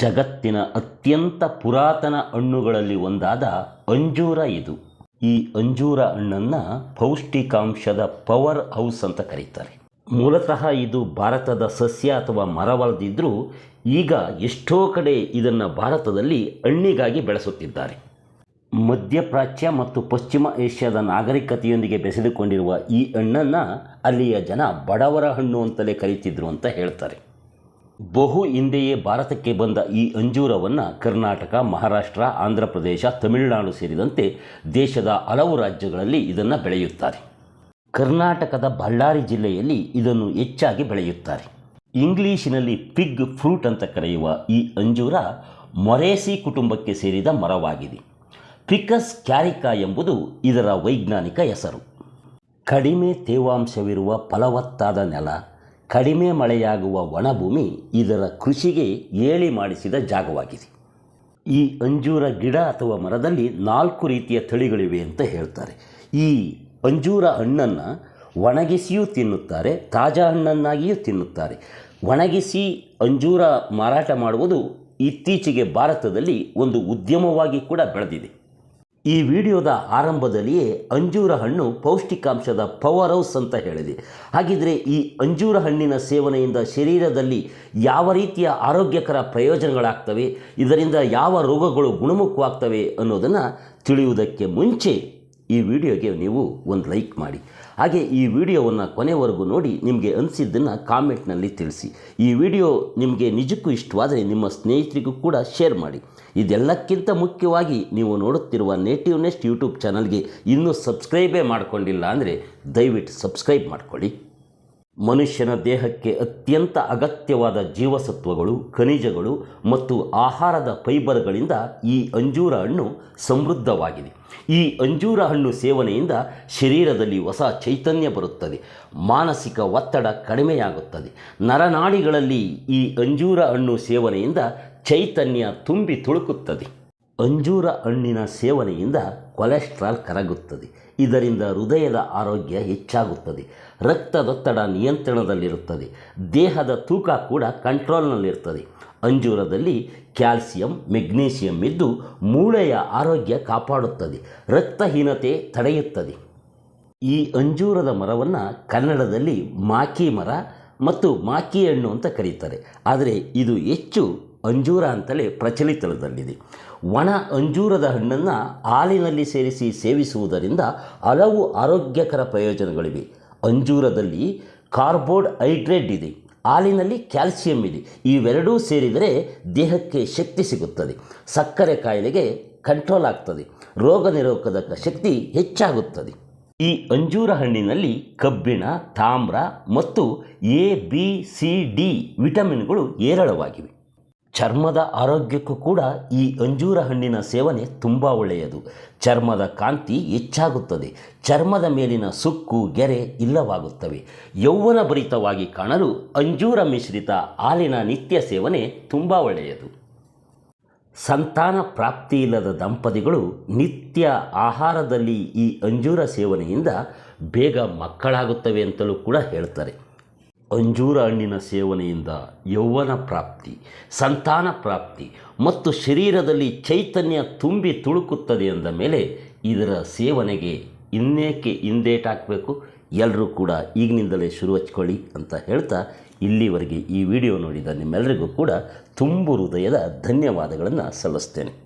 ಜಗತ್ತಿನ ಅತ್ಯಂತ ಪುರಾತನ ಹಣ್ಣುಗಳಲ್ಲಿ ಒಂದಾದ ಅಂಜೂರ ಇದು. ಈ ಅಂಜೂರ ಹಣ್ಣನ್ನು ಪೌಷ್ಟಿಕಾಂಶದ ಪವರ್ ಹೌಸ್ ಅಂತ ಕರೀತಾರೆ. ಮೂಲತಃ ಇದು ಭಾರತದ ಸಸ್ಯ ಅಥವಾ ಮರವಲ್ಲದಿದ್ದರೂ ಈಗ ಎಷ್ಟೋ ಕಡೆ ಇದನ್ನು ಭಾರತದಲ್ಲಿ ಹಣ್ಣಿಗಾಗಿ ಬೆಳೆಸುತ್ತಿದ್ದಾರೆ. ಮಧ್ಯಪ್ರಾಚ್ಯ ಮತ್ತು ಪಶ್ಚಿಮ ಏಷ್ಯಾದ ನಾಗರಿಕತೆಯೊಂದಿಗೆ ಬೆಸೆದುಕೊಂಡಿರುವ ಈ ಹಣ್ಣನ್ನು ಅಲ್ಲಿಯ ಜನ ಬಡವರ ಹಣ್ಣು ಅಂತಲೇ ಕರೀತಿದ್ರು ಅಂತ ಹೇಳ್ತಾರೆ. ಬಹು ಹಿಂದೆಯೇ ಭಾರತಕ್ಕೆ ಬಂದ ಈ ಅಂಜೂರವನ್ನು ಕರ್ನಾಟಕ, ಮಹಾರಾಷ್ಟ್ರ ಆಂಧ್ರ ಪ್ರದೇಶ ತಮಿಳುನಾಡು ಸೇರಿದಂತೆ ದೇಶದ ಹಲವು ರಾಜ್ಯಗಳಲ್ಲಿ ಇದನ್ನು ಬೆಳೆಯುತ್ತಾರೆ. ಕರ್ನಾಟಕದ ಬಳ್ಳಾರಿ ಜಿಲ್ಲೆಯಲ್ಲಿ ಇದನ್ನು ಹೆಚ್ಚಾಗಿ ಬೆಳೆಯುತ್ತಾರೆ. ಇಂಗ್ಲೀಷಿನಲ್ಲಿ ಪಿಗ್ ಫ್ರೂಟ್ ಅಂತ ಕರೆಯುವ ಈ ಅಂಜೂರ ಮೊರೇಸಿ ಕುಟುಂಬಕ್ಕೆ ಸೇರಿದ ಮರವಾಗಿದೆ. ಪಿಕಸ್ ಕ್ಯಾರಿಕಾ ಎಂಬುದು ಇದರ ವೈಜ್ಞಾನಿಕ ಹೆಸರು. ಕಡಿಮೆ ತೇವಾಂಶವಿರುವ ಫಲವತ್ತಾದ ನೆಲ ಕಡಿಮೆ ಮಳೆಯಾಗುವ ಒಣಭೂಮಿ ಇದರ ಕೃಷಿಗೆ ಏಳಿ ಮಾಡಿಸಿದ ಜಾಗವಾಗಿದೆ. ಈ ಅಂಜೂರ ಗಿಡ ಅಥವಾ ಮರದಲ್ಲಿ ನಾಲ್ಕು ರೀತಿಯ ತಳಿಗಳಿವೆ ಅಂತ ಹೇಳ್ತಾರೆ. ಈ ಅಂಜೂರ ಹಣ್ಣನ್ನು ಒಣಗಿಸಿಯೂ ತಿನ್ನುತ್ತಾರೆ, ತಾಜಾ ಹಣ್ಣನ್ನಾಗಿಯೂ ತಿನ್ನುತ್ತಾರೆ. ಒಣಗಿಸಿ ಅಂಜೂರ ಮಾರಾಟ ಮಾಡುವುದು ಇತ್ತೀಚೆಗೆ ಭಾರತದಲ್ಲಿ ಒಂದು ಉದ್ಯಮವಾಗಿ ಕೂಡ ಬೆಳೆದಿದೆ. ಈ ವಿಡಿಯೋದ ಆರಂಭದಲ್ಲಿಯೇ ಅಂಜೂರ ಹಣ್ಣು ಪೌಷ್ಟಿಕಾಂಶದ ಪವರ್ ಹೌಸ್ ಅಂತ ಹೇಳಿದೆ. ಹಾಗಿದ್ರೆ ಈ ಅಂಜೂರ ಹಣ್ಣಿನ ಸೇವನೆಯಿಂದ ಶರೀರದಲ್ಲಿ ಯಾವ ರೀತಿಯ ಆರೋಗ್ಯಕರ ಪ್ರಯೋಜನಗಳಾಗ್ತವೆ, ಇದರಿಂದ ಯಾವ ರೋಗಗಳು ಗುಣಮುಖವಾಗ್ತವೆ ಅನ್ನೋದನ್ನು ತಿಳಿಯುವುದಕ್ಕೆ ಮುಂಚೆ ಈ ವಿಡಿಯೋಗೆ ನೀವು ಒಂದು ಲೈಕ್ ಮಾಡಿ. ಹಾಗೆ ಈ ವಿಡಿಯೋವನ್ನು ಕೊನೆವರೆಗೂ ನೋಡಿ ನಿಮಗೆ ಅನಿಸಿದ್ದನ್ನು ಕಾಮೆಂಟ್ನಲ್ಲಿ ತಿಳಿಸಿ. ಈ ವಿಡಿಯೋ ನಿಮಗೆ ನಿಜಕ್ಕೂ ಇಷ್ಟವಾದರೆ ನಿಮ್ಮ ಸ್ನೇಹಿತರಿಗೂ ಕೂಡ ಶೇರ್ ಮಾಡಿ. ಇದೆಲ್ಲಕ್ಕಿಂತ ಮುಖ್ಯವಾಗಿ ನೀವು ನೋಡುತ್ತಿರುವ ನೇಟಿವ್ ನೆಸ್ಟ್ ಯೂಟ್ಯೂಬ್ ಚಾನಲ್ಗೆ ಇನ್ನೂ ಸಬ್ಸ್ಕ್ರೈಬೇ ಮಾಡಿಕೊಂಡಿಲ್ಲ ಅಂದರೆ ದಯವಿಟ್ಟು ಸಬ್ಸ್ಕ್ರೈಬ್ ಮಾಡಿಕೊಳ್ಳಿ. ಮನುಷ್ಯನ ದೇಹಕ್ಕೆ ಅತ್ಯಂತ ಅಗತ್ಯವಾದ ಜೀವಸತ್ವಗಳು, ಖನಿಜಗಳು ಮತ್ತು ಆಹಾರದ ಫೈಬರ್ಗಳಿಂದ ಈ ಅಂಜೂರ ಹಣ್ಣು ಸಮೃದ್ಧವಾಗಿದೆ. ಈ ಅಂಜೂರ ಹಣ್ಣು ಸೇವನೆಯಿಂದ ಶರೀರದಲ್ಲಿ ಹೊಸ ಚೈತನ್ಯ ಬರುತ್ತದೆ. ಮಾನಸಿಕ ಒತ್ತಡ ಕಡಿಮೆಯಾಗುತ್ತದೆ. ನರನಾಡಿಗಳಲ್ಲಿ ಈ ಅಂಜೂರ ಹಣ್ಣು ಸೇವನೆಯಿಂದ ಚೈತನ್ಯ ತುಂಬಿ ತುಳುಕುತ್ತದೆ. ಅಂಜೂರ ಹಣ್ಣಿನ ಸೇವನೆಯಿಂದ ಕೊಲೆಸ್ಟ್ರಾಲ್ ಕರಗುತ್ತದೆ. ಇದರಿಂದ ಹೃದಯದ ಆರೋಗ್ಯ ಹೆಚ್ಚಾಗುತ್ತದೆ. ರಕ್ತದೊತ್ತಡ ನಿಯಂತ್ರಣದಲ್ಲಿರುತ್ತದೆ. ದೇಹದ ತೂಕ ಕೂಡ ಕಂಟ್ರೋಲ್ನಲ್ಲಿರ್ತದೆ. ಅಂಜೂರದಲ್ಲಿ ಕ್ಯಾಲ್ಸಿಯಂ ಮೆಗ್ನೀಷಿಯಂ ಇದ್ದು ಮೂಳೆಯ ಆರೋಗ್ಯ ಕಾಪಾಡುತ್ತದೆ. ರಕ್ತಹೀನತೆ ತಡೆಯುತ್ತದೆ. ಈ ಅಂಜೂರದ ಮರವನ್ನು ಕನ್ನಡದಲ್ಲಿ ಮಾಕಿ ಮರ ಮತ್ತು ಮಾಕಿ ಹಣ್ಣು ಅಂತ ಕರೀತಾರೆ. ಆದರೆ ಇದು ಹೆಚ್ಚು ಅಂಜೂರ ಅಂತಲೇ ಪ್ರಚಲಿತದಲ್ಲಿದೆ ಒಣ ಅಂಜೂರದ ಹಣ್ಣನ್ನು ಹಾಲಿನಲ್ಲಿ ಸೇರಿಸಿ ಸೇವಿಸುವುದರಿಂದ ಹಲವು ಆರೋಗ್ಯಕರ ಪ್ರಯೋಜನಗಳಿವೆ. ಅಂಜೂರದಲ್ಲಿ ಕಾರ್ಬೋಡ್ ಹೈಡ್ರೇಟ್ ಇದೆ. ಹಾಲಿನಲ್ಲಿ ಕ್ಯಾಲ್ಸಿಯಂ ಇದೆ. ಇವೆರಡೂ ಸೇರಿದರೆ ದೇಹಕ್ಕೆ ಶಕ್ತಿ ಸಿಗುತ್ತದೆ. ಸಕ್ಕರೆ ಕಾಯಿಲೆಗೆ ಕಂಟ್ರೋಲ್ ಆಗ್ತದೆ. ರೋಗ ನಿರೋಧಕ ಶಕ್ತಿ ಹೆಚ್ಚಾಗುತ್ತದೆ. ಈ ಅಂಜೂರ ಹಣ್ಣಿನಲ್ಲಿ ಕಬ್ಬಿಣ, ತಾಮ್ರ ಮತ್ತು ಎ, ಬಿ, ಸಿ, ಡಿ ವಿಟಮಿನ್ಗಳು ಹೇರಳವಾಗಿವೆ. ಚರ್ಮದ ಆರೋಗ್ಯಕ್ಕೂ ಕೂಡ ಈ ಅಂಜೂರ ಹಣ್ಣಿನ ಸೇವನೆ ತುಂಬ ಒಳ್ಳೆಯದು. ಚರ್ಮದ ಕಾಂತಿ ಹೆಚ್ಚಾಗುತ್ತದೆ. ಚರ್ಮದ ಮೇಲಿನ ಸುಕ್ಕು, ಗೆರೆ ಇಲ್ಲವಾಗುತ್ತವೆ. ಯೌವನ ಭರಿತವಾಗಿ ಕಾಣಲು ಅಂಜೂರ ಮಿಶ್ರಿತ ಹಾಲಿನ ನಿತ್ಯ ಸೇವನೆ ತುಂಬ ಒಳ್ಳೆಯದು. ಸಂತಾನ ಪ್ರಾಪ್ತಿ ಇಲ್ಲದ ದಂಪತಿಗಳು ನಿತ್ಯ ಆಹಾರದಲ್ಲಿ ಈ ಅಂಜೂರ ಸೇವನೆಯಿಂದ ಬೇಗ ಮಕ್ಕಳಾಗುತ್ತವೆ ಅಂತಲೂ ಕೂಡ ಹೇಳ್ತಾರೆ. ಅಂಜೂರ ಹಣ್ಣಿನ ಸೇವನೆಯಿಂದ ಯೌವನ ಪ್ರಾಪ್ತಿ, ಸಂತಾನ ಪ್ರಾಪ್ತಿ ಮತ್ತು ಶರೀರದಲ್ಲಿ ಚೈತನ್ಯ ತುಂಬಿ ತುಳುಕುತ್ತದೆ ಎಂದ ಮೇಲೆ ಇದರ ಸೇವನೆಗೆ ಇನ್ನೇಕೆ ಹಿಂದೇಟಾಕಬೇಕು ಎಲ್ಲರೂ ಕೂಡ ಈಗಿನಿಂದಲೇ ಶುರು ಹಚ್ಕೊಳ್ಳಿ ಅಂತ ಹೇಳ್ತಾ ಇಲ್ಲಿವರೆಗೆ ಈ ವಿಡಿಯೋ ನೋಡಿದ ನಿಮ್ಮೆಲ್ಲರಿಗೂ ಕೂಡ ತುಂಬು ಹೃದಯದ ಧನ್ಯವಾದಗಳನ್ನು ಸಲ್ಲಿಸ್ತೇನೆ.